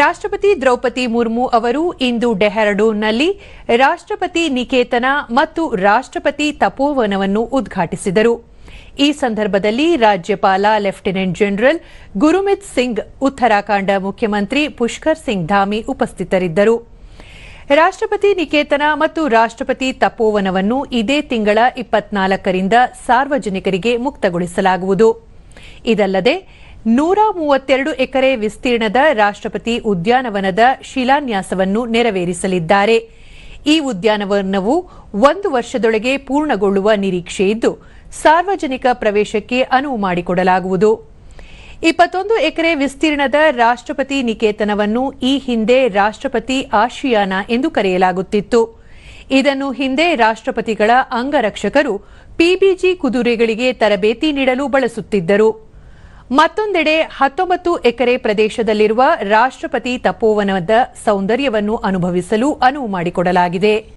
ರಾಷ್ಟ್ರಪತಿ ದ್ರೌಪದಿ ಮುರ್ಮು ಅವರು ಇಂದು ಡೆಹರಡೂನ್ನಲ್ಲಿ ರಾಷ್ಟ್ರಪತಿ ನಿಕೇತನ ಮತ್ತು ರಾಷ್ಟ್ರಪತಿ ತಪೋವನವನ್ನು ಉದ್ಘಾಟಿಸಿದರು. ಈ ಸಂದರ್ಭದಲ್ಲಿ ರಾಜ್ಯಪಾಲ, ಲೆಫ್ಟಿನೆಂಟ್ ಜನರಲ್ ಗುರುಮಿತ್ ಸಿಂಗ್, ಉತ್ತರಾಖಂಡ ಮುಖ್ಯಮಂತ್ರಿ ಪುಷ್ಕರ್ ಸಿಂಗ್ ಧಾಮಿ ಉಪಸ್ಥಿತರಿದ್ದರು. ರಾಷ್ಟ್ರಪತಿ ನಿಕೇತನ ಮತ್ತು ರಾಷ್ಟ್ರಪತಿ ತಪೋವನವನ್ನು ಇದೇ ತಿಂಗಳ ಇಪ್ಪತ್ನಾಲ್ಕರಿಂದ ಸಾರ್ವಜನಿಕರಿಗೆ ಮುಕ್ತಗೊಳಿಸಲಾಗುವುದು. ಇದಲ್ಲದೆ ನೂರ ಮೂವತ್ತೆರಡು ಎಕರೆ ವಿಸ್ತೀರ್ಣದ ರಾಷ್ಟ್ರಪತಿ ಉದ್ಯಾನವನದ ಶಿಲಾನ್ಯಾಸವನ್ನು ನೆರವೇರಿಸಲಿದ್ದಾರೆ. ಈ ಉದ್ಯಾನವನವು ಒಂದು ವರ್ಷದೊಳಗೆ ಪೂರ್ಣಗೊಳ್ಳುವ ನಿರೀಕ್ಷೆಯಿದ್ದು ಸಾರ್ವಜನಿಕ ಪ್ರವೇಶಕ್ಕೆ ಅನುವು ಮಾಡಿಕೊಡಲಾಗುವುದು. ಇಪ್ಪತ್ತೊಂದು ಎಕರೆ ವಿಸ್ತೀರ್ಣದ ರಾಷ್ಟ್ರಪತಿ ನಿಕೇತನವನ್ನು ಈ ಹಿಂದೆ ರಾಷ್ಟ್ರಪತಿ ಆಶಿಯಾನ ಎಂದು ಕರೆಯಲಾಗುತ್ತಿತ್ತು. ಇದನ್ನು ಹಿಂದೆ ರಾಷ್ಟ್ರಪತಿಗಳ ಅಂಗರಕ್ಷಕರು ಪಿಬಿಜಿ ಕುದುರೆಗಳಿಗೆ ತರಬೇತಿ ನೀಡಲು ಬಳಸುತ್ತಿದ್ದರು. ಮತ್ತೊಂದೆಡೆ ಹತ್ತೊಂಬತ್ತು ಎಕರೆ ಪ್ರದೇಶದಲ್ಲಿರುವ ರಾಷ್ಟ್ರಪತಿ ತಪೋವನದ ಸೌಂದರ್ಯವನ್ನು ಅನುಭವಿಸಲು ಅನುವು ಮಾಡಿಕೊಡಲಾಗಿದೆ.